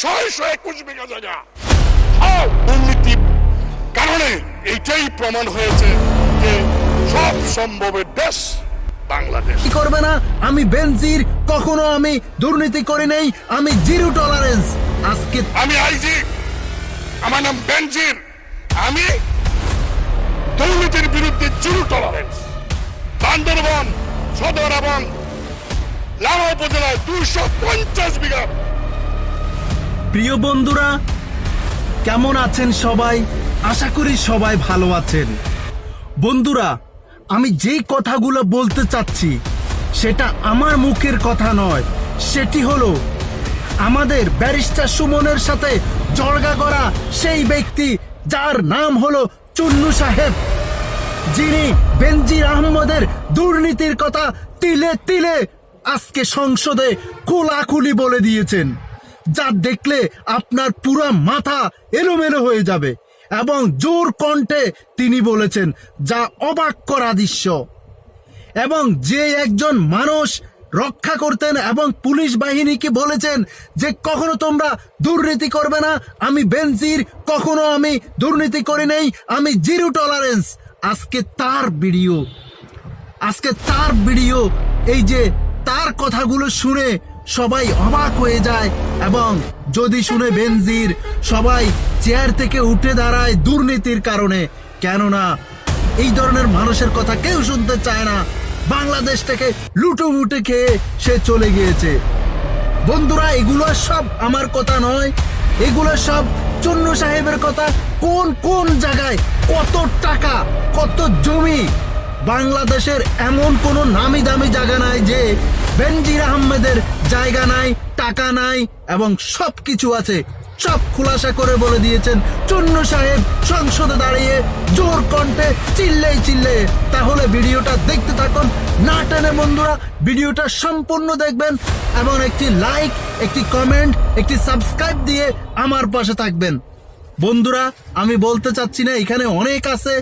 ছয়শো একুশ বিঘা জায়গা। দুর্নীতি। কারণে এইটাই প্রমাণ হয়েছে যে সব সম্ভবের দেশ বাংলাদেশ। কি করবে না? আমি বেনজির কখনো আমি দুর্নীতি করি নাই আমি জিরো টলারেন্স। আজকে আমি আইজি আমার নাম বেনজির। আমি দুর্নীতির বিরুদ্ধে জিরো টলারেন্স। বান্দরবন সদর এবং লামা উপজেলায় দুইশো পঞ্চাশ বিঘা প্রিয় বন্ধুরা, কেমন আছেন সবাই? আশা করি সবাই ভালো আছেন। বন্ধুরা, আমি যেই কথাগুলো বলতে চাচ্ছি, সেটা আমার মুখের কথা নয়। সেটি হলো, আমাদের ব্যারিস্টার সুমনের সাথে জর্গা করা সেই ব্যক্তি যার নাম হলো চুন্নু সাহেব। যিনি বেনজির আহমদের দুর্নীতির কথা তিলে তিলে আজকে সংসদে খোলাখুলি বলে দিয়েছেন। যা দেখলে আপনার পুরো মাথা এলোমেলো হয়ে যাবে এবং জোর কণ্ঠে তিনি বলেছেন, যা অবাক করা দৃশ্য। এবং যে একজন মানুষ রক্ষা করতেন এবং পুলিশ বাহিনীকে বলেছেন যে, কখনো তোমরা দুর্নীতি করবে না, আমি বেনজির, কখনো আমি দুর্নীতি করি নাই, আমি জিরো টলারেন্স। আজকে তার ভিডিও, আজকে তার ভিডিও, এই যে তার কথাগুলো শুনে সবাই অবাক হয়ে যায় এবং যদি শুনে বেনজির সবাই চেয়ার থেকে উঠে দাঁড়ায় দুর্নীতির কারণে, কেননা এই ধরনের মানুষের কথা কেউ শুনতে চায় না। বাংলাদেশ থেকে লুটোমুটে খেয়ে সে চলে গিয়েছে। বন্ধুরা, এগুলো সব আমার কথা নয়। এগুলো সব চন্ন সাহেবের কথা। কোন কোন জায়গায় কত টাকা, কত জমি? বাংলাদেশের এমন কোনো নামি দামি জায়গা নাই যে বেনজির আহমেদের জায়গা নাই, টাকা নাই এবং সব কিছু আছে। সব খুলাসা করে বলে দিয়েছেন চন্ন সাহেব সংসদে দাঁড়িয়ে জোর কণ্ঠে চিল্লেই চিল্লে। তাহলে ভিডিওটা দেখতে থাকুন। না টেনে বন্ধুরা, ভিডিওটা সম্পূর্ণ দেখবেন এবং একটি লাইক একটি কমেন্ট একটি সাবস্ক্রাইব দিয়ে আমার পাশে থাকবেন। বন্ধুরা, আমি বলতে চাচ্ছি না, এখানে অনেক আছে।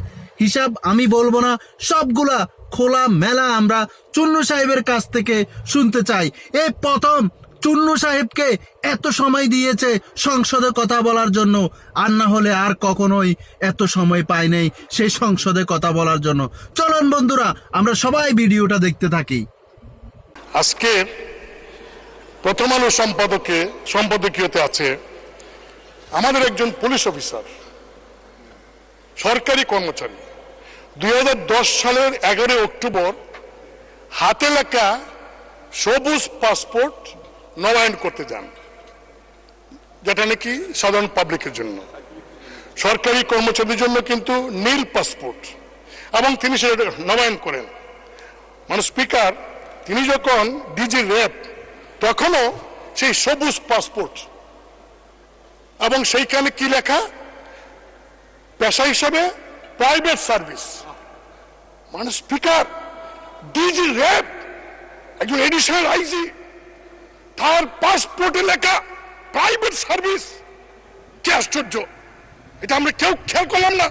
হিসাব আমি বলব না, সবগুলা খোলা মেলা আমরা চুন্নু সাহেবের কাছ থেকে শুনতে চাই। এই প্রথম চুন্নু সাহেবকে এত সময় দিয়েছে সংসদে কথা বলার জন্য, আর না হলে আর কখনোই এত সময় পাই নাই সেই সংসদে কথা বলার জন্য। চলুন বন্ধুরা, আমরা সবাই ভিডিওটা দেখতে থাকি। আজকে প্রথম আলো সম্পাদকে সম্পাদকীয়তে আছে আমাদের একজন পুলিশ অফিসার, সরকারি কর্মচারী। দুই হাজার দশ সালের এগারোই অক্টোবর হাতে লেখা সবুজ পাসপোর্ট নবায়ন করতে যান, যেটা নাকি সাধারণ পাবলিকের জন্য। সরকারি কর্মচারীদের জন্য কিন্তু নীল পাসপোর্ট, এবং তিনি সেটা নবায়ন করেন। মানে স্পিকার তিনি যখন ডিজি র্যাব তখনও সেই সবুজ পাসপোর্ট, এবং সেইখানে কি লেখা? পেশা হিসাবে প্রাইভেট সার্ভিস মানে স্পিকার ডিজি র্যাব একজন এডিশনাল আইজি তার পাসপোর্টে লেখা প্রাইভেট সার্ভিস কি আশ্চর্য। এটা আমরা কেউ খেয়াল করলাম না।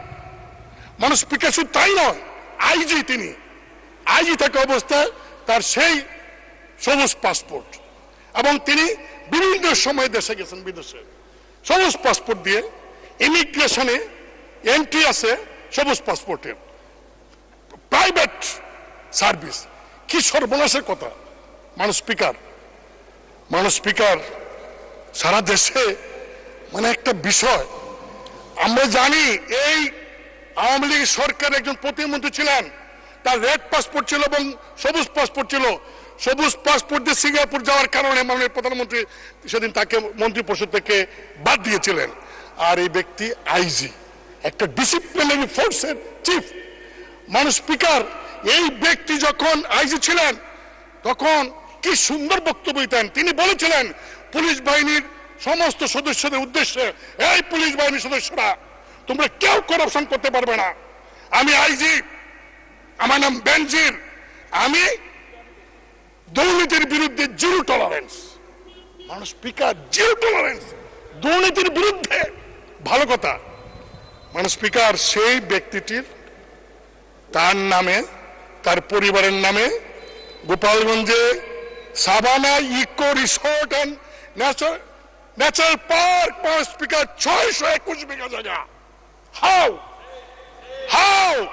মানুষ স্পিকার শুধু তাই নয় আইজি তিনি। আইজি থাকা অবস্থায় তার সেই সবুজ পাসপোর্ট এবং তিনি বিভিন্ন সময় দেশে গেছেন বিদেশে। সবুজ পাসপোর্ট দিয়ে ইমিগ্রেশনে এন্ট্রি আছে। সবুজ পাসপোর্টের প্রাইভেট সার্ভিস কি সর্বনাশের কথা। মানুষ স্পিকার মানুষ স্পিকার সারা দেশে। মানে একটা বিষয়। আমরা জানি এই আওয়ামী লীগ সরকার একজন প্রতিমন্ত্রী ছিলেন। তার রেড পাসপোর্ট ছিল এবং সবুজ পাসপোর্ট ছিল। সবুজ পাসপোর্ট দিয়ে সিঙ্গাপুর যাওয়ার কারণে মাননীয় প্রধানমন্ত্রী সেদিন তাকে মন্ত্রী পরিষদ থেকে বাদ দিয়েছিলেন। আর এই ব্যক্তি আইজি একটা ডিসিপ্লিনারি ফোর্সের চিফ মানুষ স্পিকার এই ব্যক্তি যখন আইজি ছিলেন, তখন কি সুন্দর বক্তব্য দিতেন। তিনি বলেছিলেন, পুলিশ বাহিনীর সমস্ত সদস্যদের উদ্দেশ্যে, এই পুলিশ বাহিনীর সদস্যরা, তোমরা কেউ করাপশন করতে পারবে না। আমি আইজি, আমার নাম বেনজির, আমি দুর্নীতির বিরুদ্ধে জিরো টলারেন্স মানুষ স্পিকার জিরো টলারেন্স দুর্নীতির বিরুদ্ধে, ভালো কথা। মানুষ স্পিকার সেই ব্যক্তিটির তার নামে, তার পরিবারের নামে গোপালগঞ্জে Sabana eco resort and nature, natural park power speaker ছয়শো একুশ বিঘা জায়গা। হাও! হাও!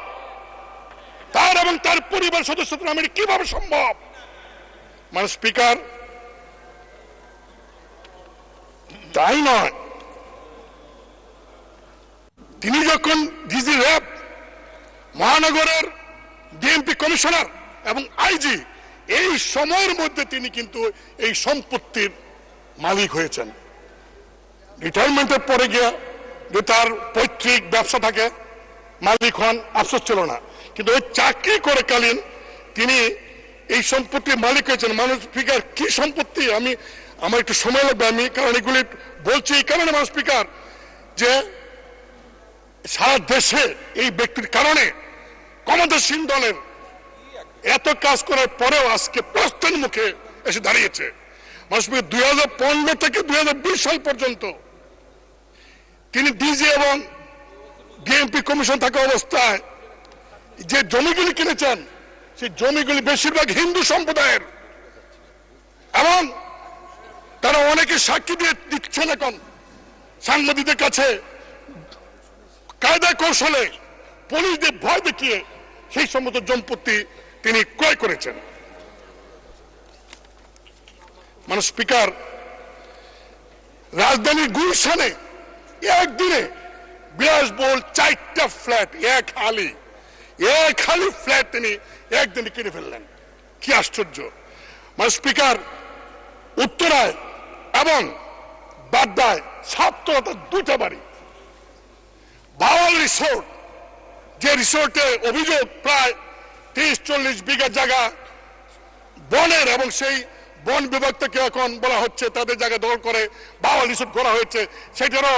তার এবং তার পরিবার সদস্যদের নামে কীভাবে সম্ভব? মানে স্পিকার, তাই নয়। তিনি যখন ডিজি র্যাব, মহানগরের ডিএমপি কমিশনার এবং আইজি, এই সময়ের মধ্যে তিনি কিন্তু এই সম্পত্তির মালিক হয়েছেন। রিটায়ারমেন্টের পরে গিয়ে যে তার পৈতৃক ব্যবসা থাকে, মালিক হন আফসোস ছিল না। কিন্তু ওই চাকরি করে কালীন তিনি এই সম্পত্তির মালিক হয়েছেন। মানুষ স্পিকার, কি সম্পত্তি? আমি, আমার একটু সময় লাগবে, আমি কারণ এগুলি বলছি এই কারণে মানুষ স্পিকার, যে সারা দেশে এই ব্যক্তির কারণে ক্ষমতাসীন দলের এত কাজ করার পরেও আজকে প্রস্তান মুখে এসে দাঁড়িয়েছে। মানুষ দুই হাজার পনেরো থেকে দুই হাজার বিশ সাল পর্যন্ত তিনি ডিজি এবং ডিএমপি কমিশন থাকা অবস্থায় যে জমিগুলি কিনেছেন, সেই জমিগুলি বেশিরভাগ হিন্দু সম্প্রদায়ের। এবং তারা অনেকে সাক্ষী দিয়ে দিচ্ছেন এখন সাংবাদিকদের কাছে কায়দা কৌশলে পুলিশদের ভয় দেখিয়ে সেই সমস্ত সম্পত্তি তিনি ক্রয় করেছেন। মানে স্পিকার রাজধানীর গুলশানে একদিনে বিলাসবহুল চারটা ফ্ল্যাট, এক আলি এক হালি ফ্ল্যাট তিনি একদিনে কিনে ফেললেন। কি আশ্চর্য। মানে স্পিকার, উত্তরায় এবং বাড্ডায় সাতটা দুটা বাড়ি বাওয়াল রিসোর্ট, যে রিসোর্টে অভিযোগ প্রায় তিরিশ চল্লিশ বিঘা জায়গা বনের এবং সেই বন বিভাগ থেকে এখন বলা হচ্ছে তাদের জায়গা দখল করে বাওয়াল রিসোর্ট করা হয়েছে। সেটারও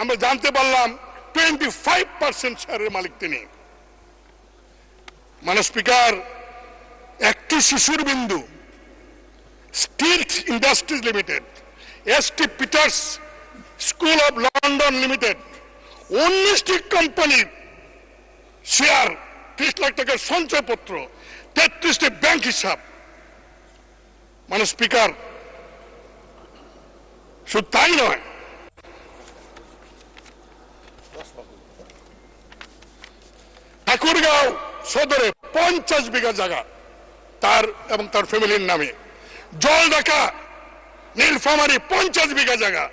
আমরা জানতে পারলাম টোয়েন্টি ফাইভ পার্সেন্ট শেয়ারের মালিক তিনি। মানে স্পিকার, একটি শিশুর Bindu steel industries limited, S T Peter's school of London limited উনিশটি কোম্পানির শেয়ার ত্রিশ লাখ টাকার সঞ্চয়পত্র, তেত্রিশটি ব্যাংক হিসাব। মানে স্পিকার শুধু তাই নয়, ঠাকুরগাঁও সদরে পঞ্চাশ বিঘা জায়গা, তার এবং তার ফ্যামিলির নামে। জল ঢাকা নীলফামারি পঞ্চাশ বিঘা জায়গা।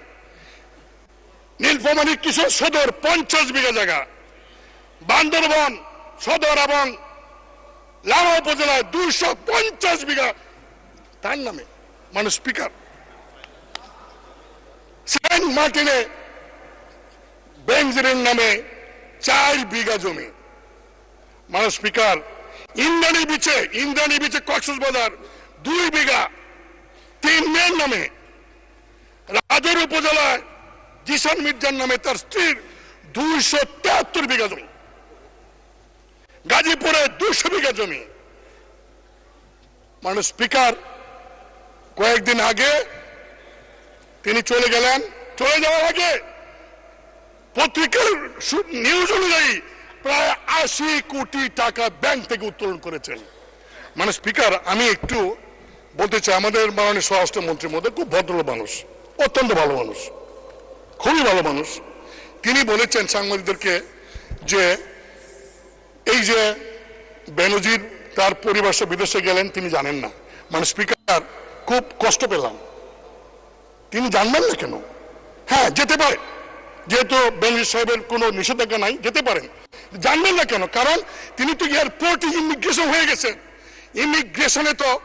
নীলফামারি কিশোর সদর পঞ্চাশ বিঘা জায়গা। বান্দরবন সদর এবং লামা উপজেলায় দুইশো পঞ্চাশ বিঘা। তার নামে মানে স্পিকার। সেন্ট মার্টিনে বেঞ্জিরের নামে চার বিঘা জমি। মানে স্পিকার, ইন্দ্রাণী বিচে ইন্দ্রাণী বিচে কক্সবাজার দুই বিঘা। তিন মেয়ের নামে রাজর উপজেলায় জিসান মির্জার নামে তার স্ত্রীর দুইশো তেহাত্তর বিঘা জমি। গাজীপুরে দুশো বিঘা জমি। মানে স্পিকার, কয়েকদিন আগে তিনি চলে গেলেন। চলে যাওয়ার আগে পত্রিকার নিউজ অনুযায়ী প্রায় আশি কোটি টাকা ব্যাংক থেকে উত্তোলন করেছেন। মানে স্পিকার, আমি একটু বলতে চাই, আমাদের মাননীয় স্বরাষ্ট্রমন্ত্রীর মধ্যে খুব ভদ্র মানুষ, অত্যন্ত ভালো মানুষ। খুবই ভালো মানুষ। তিনি বলেছেন সাংবাদিকদেরকে যে এই যে বেনজির তার পরিবার বিদেশে গেলেন, তিনি জানেন না। মানে স্পিকার, খুব কষ্ট পেলাম। তিনি জানবেন না কেন? হ্যাঁ যেতে পারে। যেহেতু বেনজির সাহেবের কোনো নিষেধাজ্ঞা নাই, যেতে পারেন। জানবেন না কেন? কারণ তিনি তো এয়ারপোর্টে ইমিগ্রেশন হয়ে গেছেন। ইমিগ্রেশনে তো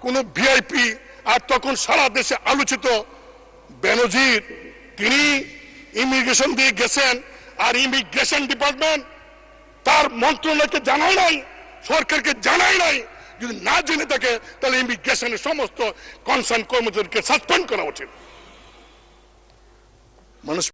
কোনো ভিআইপি, আর তখন সারা দেশে আলোচিত বেনজির তিনি ইমিগ্রেশন দিয়ে গেছেন আর ইমিগ্রেশন ডিপার্টমেন্ট তার মন্ত্রণালয়কে জানাই নাই, সরকারকে জানাই নাই। যদি না জেনে থাকে, তাহলে ইমিগ্রেশনের সমস্ত কনসার্ন কর্মচারীকে সাসপেন্ড করা উচিত। মানুষ